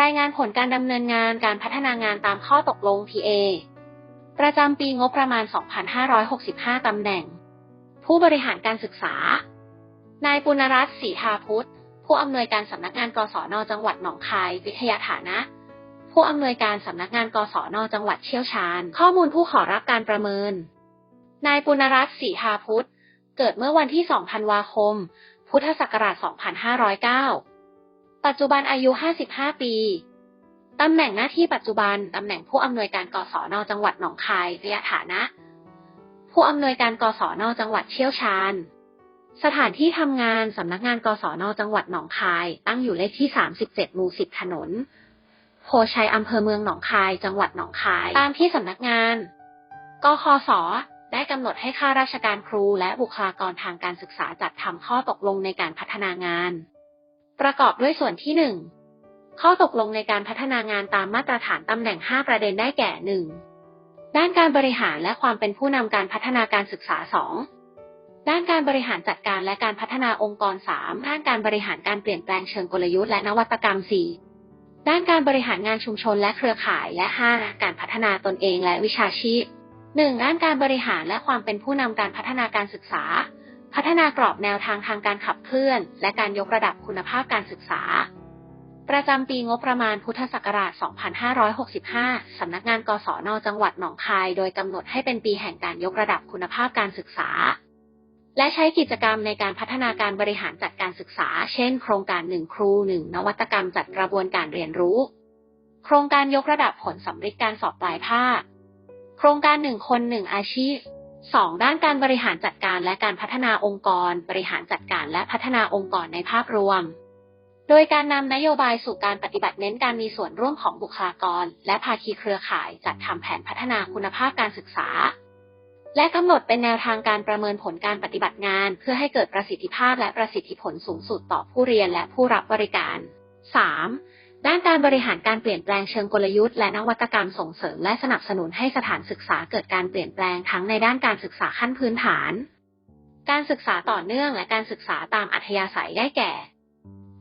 รายงานผลการดำเนินงานการพัฒนางานตามข้อตกลง PA ประจำปีงบประมาณ 2565 ตำแหน่ง ผู้บริหารการศึกษา นายปุณรัตน์ศรีทาพุทธ ผู้อำนวยการสำนักงานกศนจังหวัดหนองคาย วิทยาฐานะ ผู้อำนวยการสำนักงานกศนจังหวัดเชี่ยวชาญ ข้อมูลผู้ขอรับการประเมิน นายปุณรัตน์ศรีทาพุทธ เกิดเมื่อวันที่ 2 ธันวาคม พุทธศักราช 2509 ปัจจุบันอายุ 55 ปี ตำแหน่งหน้าที่ปัจจุบัน ตำแหน่งผู้อำนวยการกศนจังหวัดหนองคายวิทยาฐานะ ผู้อำนวยการกศนจังหวัดเชี่ยวชาญ สถานที่ทำงานสำนักงานกศนจังหวัดหนองคาย ตั้งอยู่เลขที่ 37 หมู่ 10 ถนน โพชัยอำเภอเมืองหนองคาย จังหวัดหนองคาย ตามที่สำนักงานกคศได้กำหนดให้ข้าราชการครูและบุคลากรทางการศึกษาจัดทำข้อตกลงในการพัฒนางาน ประกอบด้วยส่วนที่ 1 ข้อตกลงในการพัฒนางานตามมาตรฐานตำแหน่ง 5 ประเด็นได้แก่ 1. ด้านการบริหารและความเป็นผู้นำการพัฒนาการศึกษา 2. ด้านการบริหารจัดการและการพัฒนาองค์กร 3. ด้านการบริหารการเปลี่ยนแปลงเชิงกลยุทธ์และนวัตกรรม 4. ด้านการบริหารงานชุมชนและเครือข่ายและ 5. การพัฒนาตนเองและวิชาชีพ 1. ด้านการบริหารและความเป็นผู้นำการพัฒนาการศึกษา พัฒนากรอบแนวทางทางการขับเคลื่อน และการยกระดับคุณภาพการศึกษา ประจำปีงบประมาณพุทธศักราช 2565 สำนักงานกศน จังหวัดหนองคาย โดยกำหนดให้เป็นปีแห่งการยกระดับคุณภาพการศึกษา และใช้กิจกรรมในการพัฒนาการบริหารจัดการศึกษา เช่น โครงการ1ครู1นวัตกรรมจัดกระบวนการเรียนรู้ โครงการยกระดับผลสำเร็จการสอบปลายภาค โครงการ1คน1อาชีพ 2. ด้านการบริหารจัดการและการพัฒนาองค์กร บริหารจัดการและพัฒนาองค์กรในภาพรวม โดยการนำนโยบายสู่การปฏิบัติเน้นการมีส่วนร่วมของบุคลากร และภาคีเครือข่ายจัดทำแผนพัฒนาคุณภาพการศึกษา และกำหนดเป็นแนวทางการประเมินผลการปฏิบัติงาน เพื่อให้เกิดประสิทธิภาพและประสิทธิผลสูงสุดต่อผู้เรียนและผู้รับบริการ 3. ด้านการบริหารการเปลี่ยนแปลงเชิงกลยุทธ์และนวัตกรรมส่งเสริมและสนับสนุนให้สถานศึกษาเกิดการเปลี่ยนแปลงทั้งในด้านการศึกษาขั้นพื้นฐาน การศึกษาต่อเนื่องและการศึกษาตามอัธยาศัยได้แก่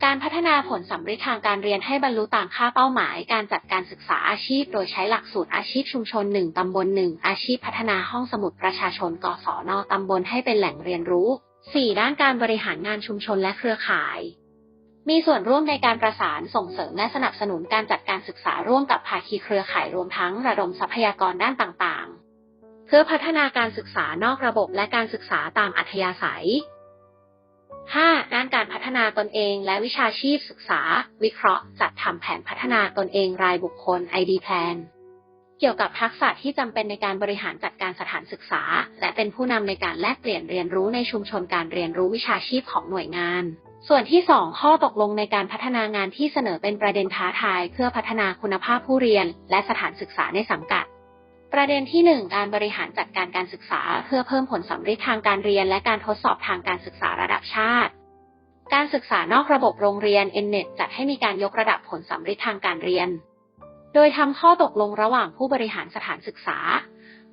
การพัฒนาผลสำเร็จทางการเรียนให้บรรลุตามค่าเป้าหมาย การจัดการศึกษาอาชีพ โดยใช้หลักสูตรอาชีพชุมชน 1 ตำบล 1 อาชีพพัฒนาห้องสมุดประชาชนกศนตำบลให้เป็นแหล่งเรียนรู้ 4. ด้านการบริหารงานชุมชนและเครือข่าย มีส่วนร่วมในการประสานส่งเสริมและสนับสนุนการจัดการศึกษาร่วมกับภาคีเครือข่ายรวมทั้งระดมทรัพยากรด้านต่างๆ เพื่อพัฒนาการศึกษานอกระบบและการศึกษาตามอัธยาศัย 5. ด้านการพัฒนาตนเองและวิชาชีพศึกษา วิเคราะห์ จัดทำแผนพัฒนาตนเองรายบุคคล ID Plan เกี่ยวกับทักษะที่จำเป็นในการบริหารจัดการสถานศึกษา และเป็นผู้นำในการแลกเปลี่ยนเรียนรู้ในชุมชนการเรียนรู้วิชาชีพของหน่วยงาน ส่วนที่ 2 ข้อตกลงในการพัฒนางานที่เสนอเป็นประเด็นท้าทาย เพื่อพัฒนาคุณภาพผู้เรียน และสถานศึกษาในสังกัด ประเด็นที่ 1 การบริหารจัดการการศึกษา เพื่อเพิ่มผลสำเร็จทางการเรียน และการทดสอบทางการศึกษาระดับชาติ การศึกษานอกระบบโรงเรียน NNET จัดให้มีการยกระดับผลสำเร็จทางการเรียน โดยทำข้อตกลงระหว่างผู้บริหารสถานศึกษา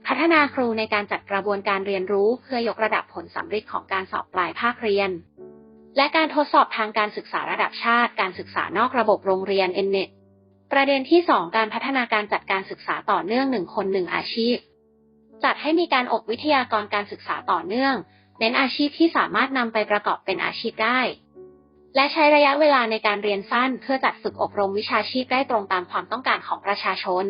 พัฒนาครูในการจัดกระบวนการเรียนรู้ เพื่อยกระดับผลสำเร็จของการสอบปลายภาคเรียน และการทดสอบทางการศึกษาระดับชาติ การศึกษานอกระบบโรงเรียน NNET ประเด็นที่ 2 การพัฒนาการจัดการศึกษาต่อเนื่อง1คน1อาชีพ จัดให้มีการอบวิทยากรการศึกษาต่อเนื่อง เน้นอาชีพที่สามารถนำไปประกอบเป็นอาชีพได้ และใช้ระยะเวลาในการเรียนสั้น เพื่อจัดฝึกอบรมวิชาชีพได้ตรงตามความต้องการของประชาชน